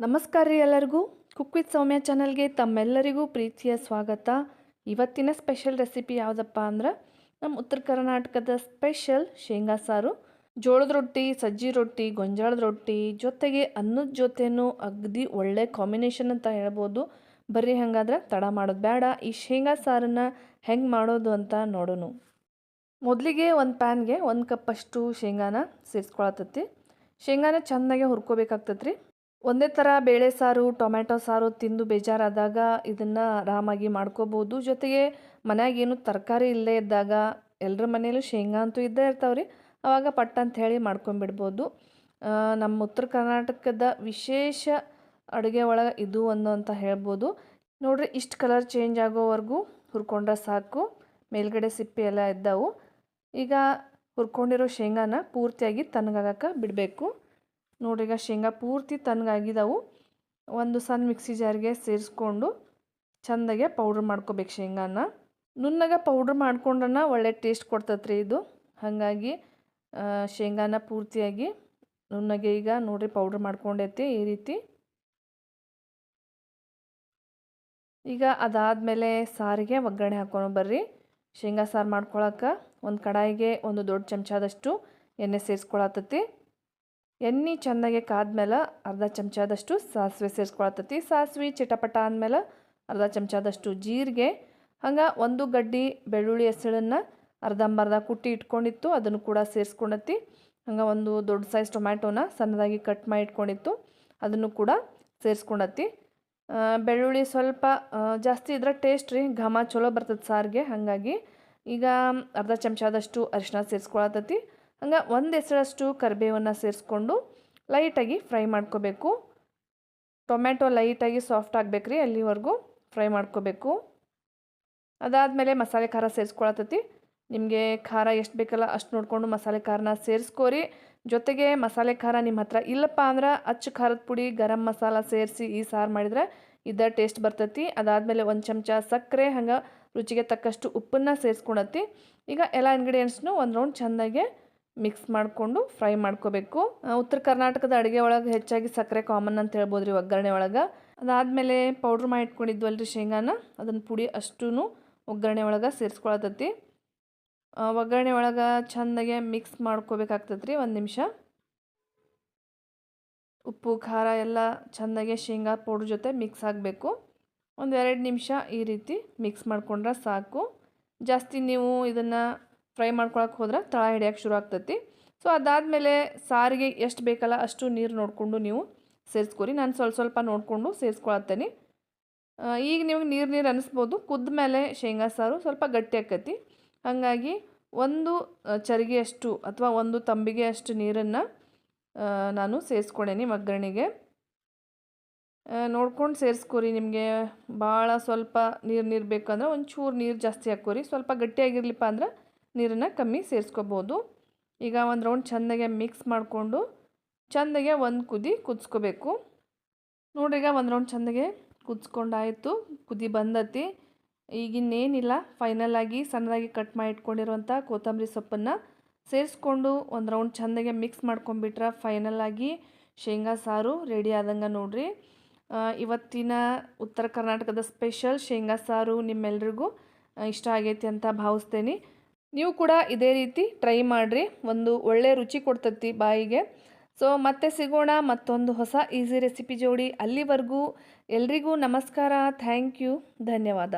ನಮಸ್ಕಾರ ರೀ ಎಲ್ಲರಿಗೂ. ಕುಕ್ ವಿತ್ ಸೌಮ್ಯ ಚಾನಲ್ಗೆ ತಮ್ಮೆಲ್ಲರಿಗೂ ಪ್ರೀತಿಯ ಸ್ವಾಗತ. ಇವತ್ತಿನ ಸ್ಪೆಷಲ್ ರೆಸಿಪಿ ಯಾವುದಪ್ಪ ಅಂದ್ರೆ ನಮ್ಮ ಉತ್ತರ ಕರ್ನಾಟಕದ ಸ್ಪೆಷಲ್ ಶೇಂಗಾ ಸಾರು. ಜೋಳದ ರೊಟ್ಟಿ ಸಜ್ಜಿ ರೊಟ್ಟಿ, ಗೊಂಜಾಳದ ರೊಟ್ಟಿ, ಜೊತೆಗೆ ಅನ್ನದ ಜೊತೆನೂ ಅಗದಿ ಒಳ್ಳೆ ಕಾಂಬಿನೇಷನ್ ಅಂತ ಹೇಳ್ಬೋದು. ಬರೀ ಹಂಗಾದ್ರೆ ತಡ ಮಾಡೋದು ಬೇಡ ಈ ಶೇಂಗಾ ಸಾರನ್ನ ಹೆಂಗೆ ಮಾಡೋದು ಅಂತ ನೋಡೋಣ. ಮೊದಲಿಗೆ ಒಂದು ಪ್ಯಾನ್ಗೆ ಒಂದು ಕಪ್ಪಷ್ಟು ಶೇಂಗಾನ ಸೇರಿಸ್ಕೊಳತತಿ ಶೇಂಗಾನ ಚೆನ್ನಾಗೆ ಹುರ್ಕೋಬೇಕಾಗ್ತದೆ ರೀ ಒಂದೇ ಥರ ಬೇಳೆ ಸಾರು, ಟೊಮ್ಯಾಟೊ ಸಾರು ತಿಂದು ಬೇಜಾರಾದಾಗ ಇದನ್ನು ಆರಾಮಾಗಿ ಮಾಡ್ಕೋಬೋದು. ಜೊತೆಗೆ ಮನ್ಯಾಗ ಏನು ತರಕಾರಿ ಇಲ್ಲದೇ ಇದ್ದಾಗ ಎಲ್ಲರ ಮನೇಲೂ ಶೇಂಗಾ ಅಂತೂ ಇದ್ದೇ ಇರ್ತಾವ್ರಿ. ಆವಾಗ ಪಟ್ ಅಂತ ಹೇಳಿ ಮಾಡ್ಕೊಂಬಿಡ್ಬೋದು. ನಮ್ಮ ಉತ್ತರ ಕರ್ನಾಟಕದ ವಿಶೇಷ ಅಡುಗೆ ಒಳಗೆ ಇದು ಒಂದು ಅಂತ ಹೇಳ್ಬೋದು. ನೋಡ್ರಿ, ಇಷ್ಟು ಕಲರ್ ಚೇಂಜ್ ಆಗೋವರೆಗೂ ಹುರ್ಕೊಂಡ್ರೆ ಸಾಕು. ಮೇಲ್ಗಡೆ ಸಿಪ್ಪೆ ಎಲ್ಲ ಇದ್ದಾವು. ಈಗ ಹುರ್ಕೊಂಡಿರೋ ಶೇಂಗಾನ ಪೂರ್ತಿಯಾಗಿ ತಣ್ಣಗಾಗಕ್ಕೆ ಬಿಡಬೇಕು. ನೋಡ್ರಿ ಶೇಂಗಾ ಪೂರ್ತಿ ತನಗಾಗಿದ್ದಾವು ಒಂದು ಸಣ್ಣ ಮಿಕ್ಸಿ ಜಾರ್ಗೆ ಸೇರಿಸ್ಕೊಂಡು ಚೆಂದಾಗೆ ಪೌಡ್ರ್ ಮಾಡ್ಕೋಬೇಕು ಶೇಂಗಾನ. ನುಣ್ಣಗೆ ಪೌಡ್ರ್ ಮಾಡ್ಕೊಂಡನ ಒಳ್ಳೆ ಟೇಸ್ಟ್ ಕೊಡ್ತತ್ರಿ ಇದು. ಹಾಗಾಗಿ ಶೇಂಗಾನ ಪೂರ್ತಿಯಾಗಿ ನುಣ್ಣಗೆ ಈಗ ನೋಡ್ರಿ ಪೌಡ್ರ್ ಮಾಡ್ಕೊಂಡೈತಿ ಈ ರೀತಿ. ಈಗ ಅದಾದಮೇಲೆ ಸಾರಿಗೆ ಒಗ್ಗರಣೆ ಹಾಕೊಂಡು ಬರ್ರಿ. ಶೇಂಗಾ ಸಾರು ಮಾಡ್ಕೊಳಕ್ಕೆ ಒಂದು ಕಡಾಯಿಗೆ ಒಂದು ದೊಡ್ಡ ಚಮಚದಷ್ಟು ಎಣ್ಣೆ ಸೇರಿಸ್ಕೊಳತತಿ. ಎಣ್ಣೆ ಚೆಂದಾಗೆ ಕಾದ್ಮೇಲೆ ಅರ್ಧ ಚಮಚದಷ್ಟು ಸಾಸಿವೆ ಸೇರಿಸ್ಕೊಳತತಿ. ಸಾಸಿವೆ ಚಿಟಪಟ ಅಂದಮೇಲೆ ಅರ್ಧ ಚಮಚದಷ್ಟು ಜೀರಿಗೆ, ಹಂಗೆ ಒಂದು ಗಡ್ಡಿ ಬೆಳ್ಳುಳ್ಳಿ ಹೆಸಳನ್ನು ಅರ್ಧಂಬರ್ಧ ಕುಟ್ಟಿ ಇಟ್ಕೊಂಡಿತ್ತು, ಅದನ್ನು ಕೂಡ ಸೇರಿಸ್ಕೊಂಡತಿ. ಹಂಗೆ ಒಂದು ದೊಡ್ಡ ಸೈಜ್ ಟೊಮ್ಯಾಟೋನ ಸಣ್ಣದಾಗಿ ಕಟ್ ಮಾಡಿ ಇಟ್ಕೊಂಡಿತ್ತು, ಅದನ್ನು ಕೂಡ ಸೇರಿಸ್ಕೊಂಡತಿ. ಬೆಳ್ಳುಳ್ಳಿ ಸ್ವಲ್ಪ ಜಾಸ್ತಿ ಇದ್ರೆ ಟೇಸ್ಟ್ ರೀ, ಘಮ ಚಲೋ ಬರ್ತದೆ ಸಾರಿಗೆ, ಹಾಗಾಗಿ ಈಗ ಅರ್ಧ ಚಮಚದಷ್ಟು ಅರಿಶಿನ ಸೇರಿಸ್ಕೊಳತತಿ. ಹಂಗೆ ಒಂದು ಹೆಸರಷ್ಟು ಕರಿಬೇವನ್ನು ಸೇರಿಸ್ಕೊಂಡು ಲೈಟಾಗಿ ಫ್ರೈ ಮಾಡ್ಕೋಬೇಕು. ಟೊಮ್ಯಾಟೊ ಲೈಟಾಗಿ ಸಾಫ್ಟ್ ಆಗಬೇಕ್ರಿ ಅಲ್ಲಿವರೆಗೂ ಫ್ರೈ ಮಾಡ್ಕೋಬೇಕು. ಅದಾದಮೇಲೆ ಮಸಾಲೆ ಖಾರ ಸೇರಿಸ್ಕೊಳತತಿ ನಿಮಗೆ ಖಾರ ಎಷ್ಟು ಬೇಕಲ್ಲ ಅಷ್ಟು ನೋಡಿಕೊಂಡು ಮಸಾಲೆ ಖಾರನ ಸೇರಿಸ್ಕೋರಿ. ಜೊತೆಗೆ ಮಸಾಲೆ ಖಾರ ನಿಮ್ಮ ಹತ್ರ ಇಲ್ಲಪ್ಪ ಅಂದ್ರೆ ಅಚ್ಚ ಖಾರದ ಪುಡಿ, ಗರಂ ಮಸಾಲ ಸೇರಿಸಿ ಈ ಸಾರು ಮಾಡಿದ್ರೆ ಇದ ಟೇಸ್ಟ್ ಬರ್ತೈತಿ. ಅದಾದಮೇಲೆ ಒಂದು ಚಮಚ ಸಕ್ಕರೆ, ಹಂಗೆ ರುಚಿಗೆ ತಕ್ಕಷ್ಟು ಉಪ್ಪನ್ನು ಸೇರಿಸ್ಕೊಳತಿ ಈಗ ಎಲ್ಲ ಇಂಗ್ರೀಡಿಯೆಂಟ್ಸ್ನು ಒಂದು ರೌಂಡ್ ಚೆಂದಾಗೆ ಮಿಕ್ಸ್ ಮಾಡಿಕೊಂಡು ಫ್ರೈ ಮಾಡ್ಕೋಬೇಕು. ಉತ್ತರ ಕರ್ನಾಟಕದ ಅಡುಗೆ ಒಳಗೆ ಹೆಚ್ಚಾಗಿ ಸಕ್ಕರೆ ಕಾಮನ್ ಅಂತ ಹೇಳ್ಬೋದು ರೀ ಒಗ್ಗರಣೆ ಒಳಗೆ. ಅದಾದಮೇಲೆ ಪೌಡ್ರ್ ಮಾಡಿ ಇಟ್ಕೊಂಡಿದ್ವಲ್ರಿ ಶೇಂಗಾನ? ಅದನ್ನು ಪುಡಿ ಅಷ್ಟೂ ಒಗ್ಗರಣೆ ಒಳಗೆ ಸೇರಿಸ್ಕೊಳತತಿ. ಒಗ್ಗರಣೆ ಒಳಗೆ ಚೆಂದಾಗೆ ಮಿಕ್ಸ್ ಮಾಡ್ಕೋಬೇಕಾಗ್ತದೆ ರೀ ಒಂದು ನಿಮಿಷ. ಉಪ್ಪು, ಖಾರ ಎಲ್ಲ ಚೆಂದಾಗೆ ಶೇಂಗಾ ಪೌಡ್ರ್ ಜೊತೆ ಮಿಕ್ಸ್ ಆಗಬೇಕು. ಒಂದು ಎರಡು ನಿಮಿಷ ಈ ರೀತಿ ಮಿಕ್ಸ್ ಮಾಡ್ಕೊಂಡ್ರೆ ಸಾಕು. ಜಾಸ್ತಿ ನೀವು ಇದನ್ನು ಫ್ರೈ ಮಾಡ್ಕೊಳಕ್ಕೆ ಹೋದ್ರೆ ತಳ ಹಿಡಿಯೋಕ್ಕೆ ಶುರು ಆಗ್ತೈತಿ. ಸೊ ಅದಾದಮೇಲೆ ಸಾರಿಗೆ ಎಷ್ಟು ಬೇಕಲ್ಲ ಅಷ್ಟು ನೀರು ನೋಡಿಕೊಂಡು ನೀವು ಸೇರಿಸ್ಕೊರಿ. ನಾನು ಸ್ವಲ್ಪ ಸ್ವಲ್ಪ ನೋಡಿಕೊಂಡು ಸೇರಿಸ್ಕೊಳತ್ತೇನೆ ಈಗ ನಿಮಗೆ ನೀರು ನೀರು ಅನ್ನಿಸ್ಬೋದು ಕುದ್ದ ಮೇಲೆ ಶೇಂಗಾ ಸಾರು ಸ್ವಲ್ಪ ಗಟ್ಟಿ ಆಕತಿ. ಹಾಗಾಗಿ ಒಂದು ಚರಿಗೆ ಅಷ್ಟು ಅಥವಾ ಒಂದು ತಂಬಿಗೆ ಅಷ್ಟು ನೀರನ್ನು ನಾನು ಸೇರಿಸ್ಕೊಂಡೇನಿ ಒಗ್ಗರಣೆಗೆ. ನೋಡ್ಕೊಂಡು ಸೇರಿಸ್ಕೊರಿ ನಿಮಗೆ ಭಾಳ ಸ್ವಲ್ಪ ನೀರು ನೀರು ಬೇಕಂದ್ರೆ ಒಂಚೂರು ನೀರು ಜಾಸ್ತಿ ಹಾಕೋರಿ. ಸ್ವಲ್ಪ ಗಟ್ಟಿಯಾಗಿರ್ಲಿಪ್ಪ ಅಂದ್ರೆ ನೀರನ್ನು ಕಮ್ಮಿ ಸೇರಿಸ್ಕೋಬೋದು. ಈಗ ಒಂದು ರೌಂಡ್ ಚೆಂದಾಗೆ ಮಿಕ್ಸ್ ಮಾಡಿಕೊಂಡು ಚೆಂದಾಗೆ ಒಂದು ಕುದಿ ಕುದಿಸ್ಕೋಬೇಕು. ಈಗ ಒಂದು ರೌಂಡ್ ಚೆಂದಾಗೆ ಕುದಿಸ್ಕೊಂಡಾಯಿತು, ಕುದಿ ಬಂದತಿ. ಈಗಿನ್ನೇನಿಲ್ಲ ಫೈನಲ್ ಆಗಿ ಸಣ್ಣದಾಗಿ ಕಟ್ ಮಾಡಿ ಇಟ್ಕೊಂಡಿರುವಂಥ ಕೊತ್ತಂಬರಿ ಸೊಪ್ಪನ್ನು ಸೇರಿಸ್ಕೊಂಡು ಒಂದು ರೌಂಡ್ ಚೆಂದಾಗೆ ಮಿಕ್ಸ್ ಮಾಡ್ಕೊಂಬಿಟ್ರೆ ಫೈನಲ್ ಆಗಿ ಶೇಂಗಾ ಸಾರು ರೆಡಿ ಆದಂಗೆ ನೋಡ್ರಿ. ಇವತ್ತಿನ ಉತ್ತರ ಕರ್ನಾಟಕದ ಸ್ಪೆಷಲ್ ಶೇಂಗಾ ಸಾರು ನಿಮ್ಮೆಲ್ರಿಗೂ ಇಷ್ಟ ಆಗೈತಿ ಅಂತ ಭಾವಿಸ್ತೇನೆ. ನೀವು ಕೂಡ ಇದೇ ರೀತಿ ಟ್ರೈ ಮಾಡಿರಿ. ಒಂದು ಒಳ್ಳೆ ರುಚಿ ಕೊಡ್ತತಿ ಬಾಯಿಗೆ. ಸೊ ಮತ್ತೆ ಸಿಗೋಣ ಮತ್ತೊಂದು ಹೊಸ ಈಸಿ ರೆಸಿಪಿ ಜೋಡಿ ಅಲ್ಲಿವರೆಗೂ ಎಲ್ರಿಗೂ ನಮಸ್ಕಾರ. ಥ್ಯಾಂಕ್ ಯು ಧನ್ಯವಾದ.